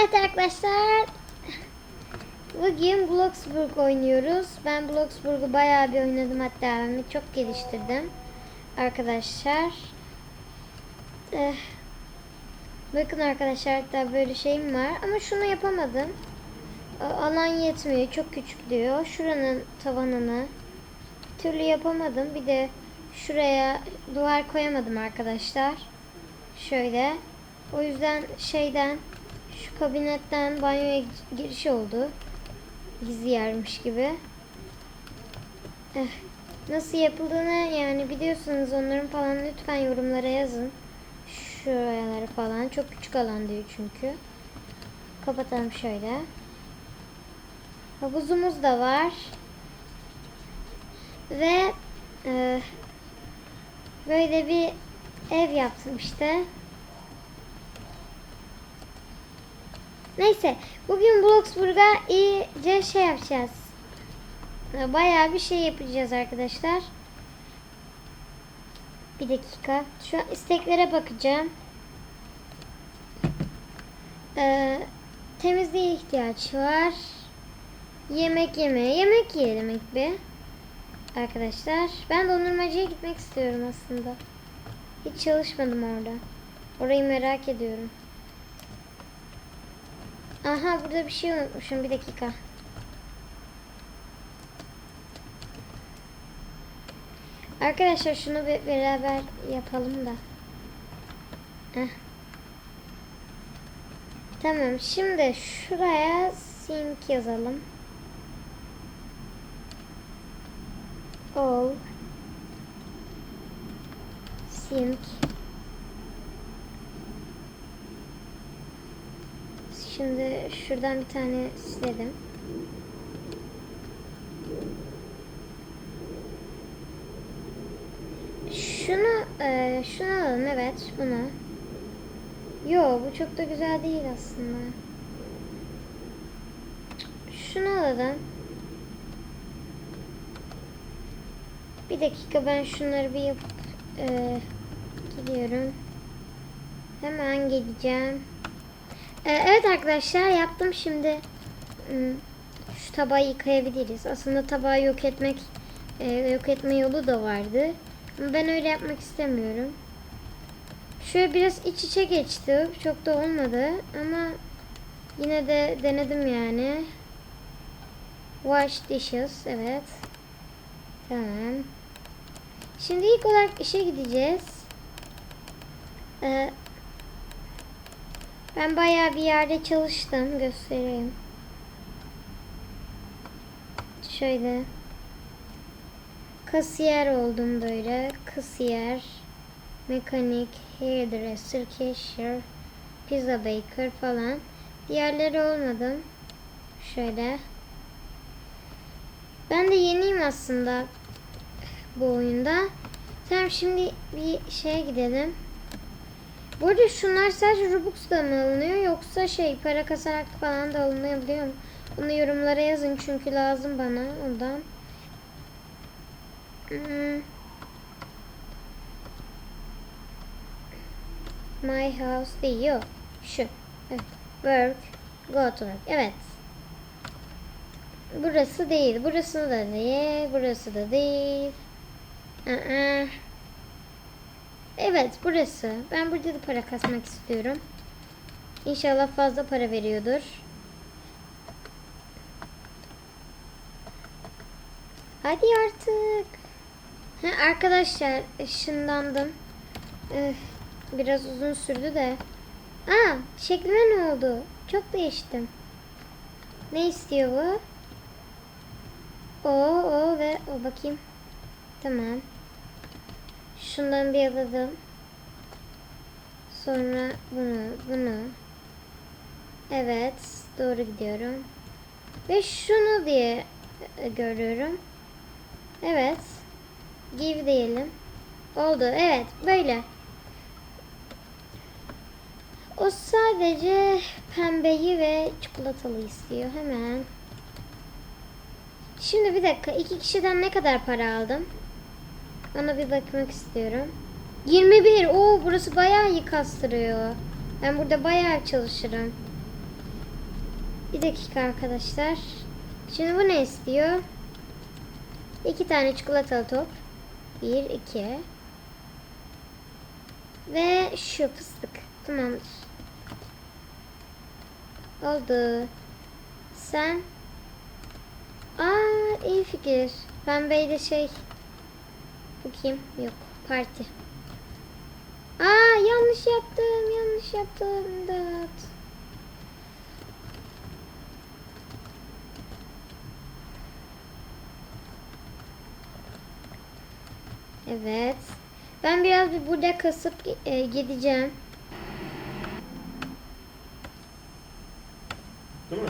Evet arkadaşlar. Bugün Bloxburg oynuyoruz. Ben Bloxburg'u bayağı bir oynadım hatta ben çok geliştirdim. Arkadaşlar. Eh, bakın arkadaşlar hatta böyle şeyim var ama şunu yapamadım. Alan yetmiyor. Çok küçük diyor. Şuranın tavanını bir türlü yapamadım. Bir de şuraya duvar koyamadım arkadaşlar. Şöyle. O yüzden şeyden şu kabinetten banyoya giriş oldu. Gizli yermiş gibi. Eh, nasıl yapıldığını yani biliyorsunuz onların falan lütfen yorumlara yazın. Şuraları falan çok küçük alan diyor çünkü. Kapatalım şöyle. Havuzumuz da var. Ve e, böyle bir ev yaptım işte. Neyse bugün Bloxburg'a iyice şey yapacağız. Bayağı bir şey yapacağız arkadaşlar. Bir dakika. Şu an isteklere bakacağım. Ee, temizliğe ihtiyaç var. Yemek yemeye. Yemek yiyelim ilk bir. Arkadaşlar. Ben dondurmacıya gitmek istiyorum aslında. Hiç çalışmadım orada. Orayı merak ediyorum. Aha burada bir şey unutmuşum. Bir dakika. Arkadaşlar şunu bir beraber yapalım da. Heh. Tamam şimdi şuraya sink yazalım. All sink Şimdi şuradan bir tane silelim. Şunu e, şunu alalım evet bunu. Yo bu çok da güzel değil aslında. Şunu alalım. Bir dakika ben şunları bir yapıp e, gidiyorum. Hemen geleceğim. E, evet arkadaşlar yaptım şimdi. Hmm, Şu tabağı yıkayabiliriz. Aslında tabağı yok etmek e, yok etme yolu da vardı. Ben öyle yapmak istemiyorum. Şöyle biraz iç içe geçti. Çok da olmadı ama yine de denedim yani. Wash dishes. Evet. Tamam. Şimdi ilk olarak işe gideceğiz. Ee, ben bayağı bir yerde çalıştım. Göstereyim. Şöyle. Kasiyer oldum böyle. Kasiyer. Mekanik. Hairdresser. Cashier. Pizza baker falan. Diğerleri olmadım. Şöyle. Ben de yeniyim aslında bu oyunda. Tamam şimdi bir şeye gidelim. Bu arada şunlar sadece Robux'da mı alınıyor yoksa şey para kasarak falan da alınabiliyor mu? Bunu yorumlara yazın çünkü lazım bana ondan. Hmm. My house değil yok. Şu. Work. Go to work. Evet. Burası değil. Burası da değil. Burası da değil. Aa. Evet burası. Ben burada da para kasmak istiyorum. İnşallah fazla para veriyordur. Hadi artık. Ha, arkadaşlar ışınlandım. Üf, biraz uzun sürdü de. Aa şeklime ne oldu? Çok değiştim. Ne istiyor bu? O, o ve o bakayım. Tamam. Şundan bir alalım. Sonra bunu, bunu. Evet, doğru gidiyorum. Ve şunu diye e, görüyorum. Evet. Give diyelim. Oldu. Evet, böyle. O sadece pembeyi ve çikolatalı istiyor. Hemen. Şimdi bir dakika. iki kişiden ne kadar para aldım? Ona bir bakmak istiyorum. 21. Oo burası bayağı iyi kastırıyor. Ben burada bayağı çalışırım. Bir dakika arkadaşlar. Şimdi bu ne istiyor? İki tane çikolatalı top. Bir, iki. Ve şu fıstık. Tamamdır. Oldu. Sen? Aa iyi fikir. Pembeyle şey. Bakayım. Yok. Parti. Aa yanlış yaptım. Yanlış yaptım. İmdat. Evet. Ben biraz bir burada kasıp e, gideceğim. Değil mi?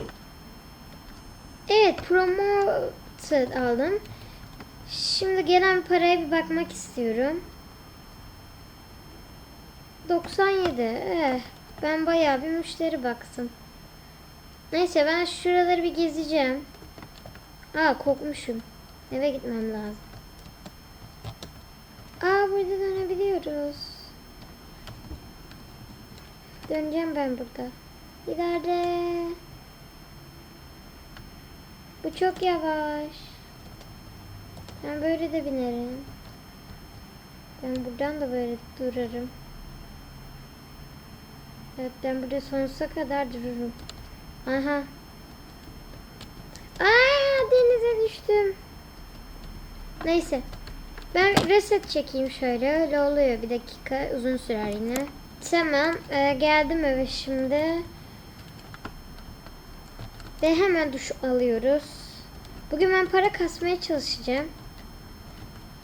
Evet promoted aldım. Şimdi gelen paraya bir bakmak istiyorum. 97. Eh, ben bayağı bir müşteri baktım. Neyse ben şuraları bir gezeceğim. Aa kokmuşum. Eve gitmem lazım. Aa burada dönebiliyoruz. Döneceğim ben burada. İleride. Bu çok yavaş. Ben böyle de binerim. Ben buradan da böyle durarım. Evet ben burada sonsuza kadar dururum. Aha. Aa denize düştüm. Neyse. Ben reset çekeyim şöyle. Öyle oluyor. Bir dakika uzun sürer yine. Tamam. e, geldim eve şimdi. Ve hemen duş alıyoruz. Bugün ben para kasmaya çalışacağım.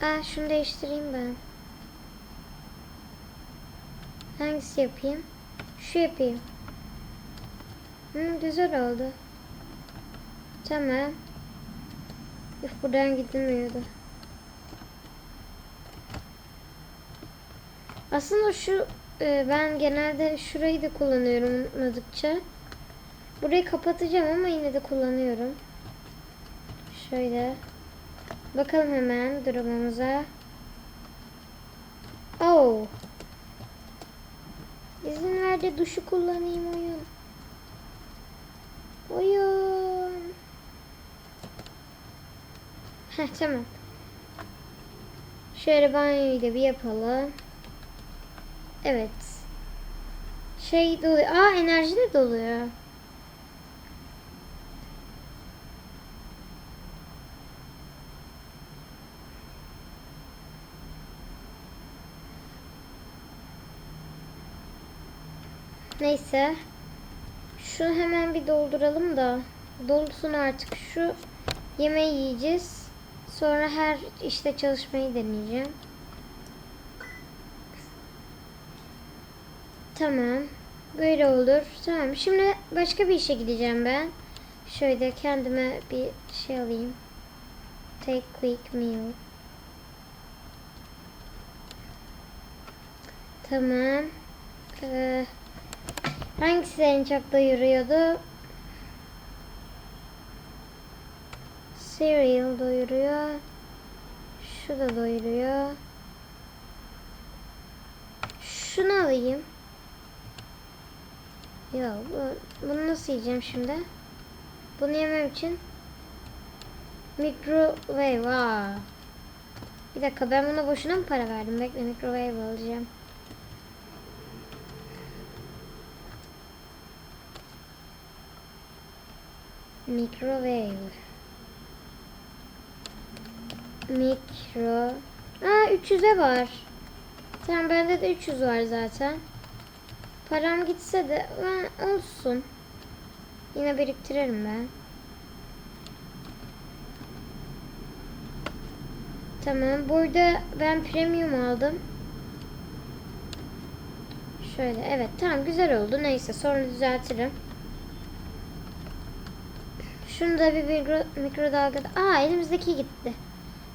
Aa şunu değiştireyim ben. Hangisi yapayım? Şu yapayım. Hı, güzel oldu. Tamam. Üf buradan gidilmiyordu. Aslında şu e, ben genelde şurayı da kullanıyorum unutmadıkça. Burayı kapatacağım ama yine de kullanıyorum. Şöyle. Bakalım hemen durumumuza. Oh. İzin ver de duşu kullanayım oyun. Oyun. Heh tamam. Şöyle banyoyu da bir yapalım. Evet. Şey doluyor. Aa enerji de doluyor. Neyse. Şunu hemen bir dolduralım da. Dolsun artık. Şu yemeği yiyeceğiz. Sonra her işte çalışmayı deneyeceğim. Tamam. Böyle olur. Tamam. Şimdi başka bir işe gideceğim ben. Şöyle kendime bir şey alayım. Take quick meal. Tamam. Ee, hangisi en çok doyuruyordu? Cereal doyuruyor. Şu da doyuruyor. Şunu alayım. Ya bu, bunu nasıl yiyeceğim şimdi? Bunu yemem için microwave. Aa. Bir dakika ben buna boşuna mı para verdim? Bekle microwave alacağım. Microwave. Mikro. Aa 300'e var. Tamam bende de 300 var zaten. Param gitse de ben olsun. Yine biriktiririm ben. Tamam. Burada ben premium aldım. Şöyle evet tamam güzel oldu. Neyse sonra düzeltirim. Şunu da bir mikro, mikrodalgada. Aa elimizdeki gitti.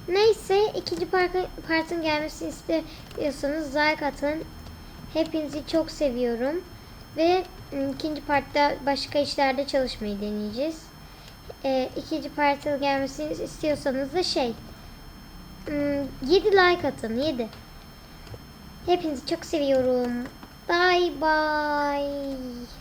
Neyse ikinci parkın, partın gelmesini istiyorsanız like atın. Hepinizi çok seviyorum. Ve ım, ikinci partta başka işlerde çalışmayı deneyeceğiz. E, ikinci partın gelmesini istiyorsanız da şey 7 like atın 7. Hepinizi çok seviyorum. Bye bye.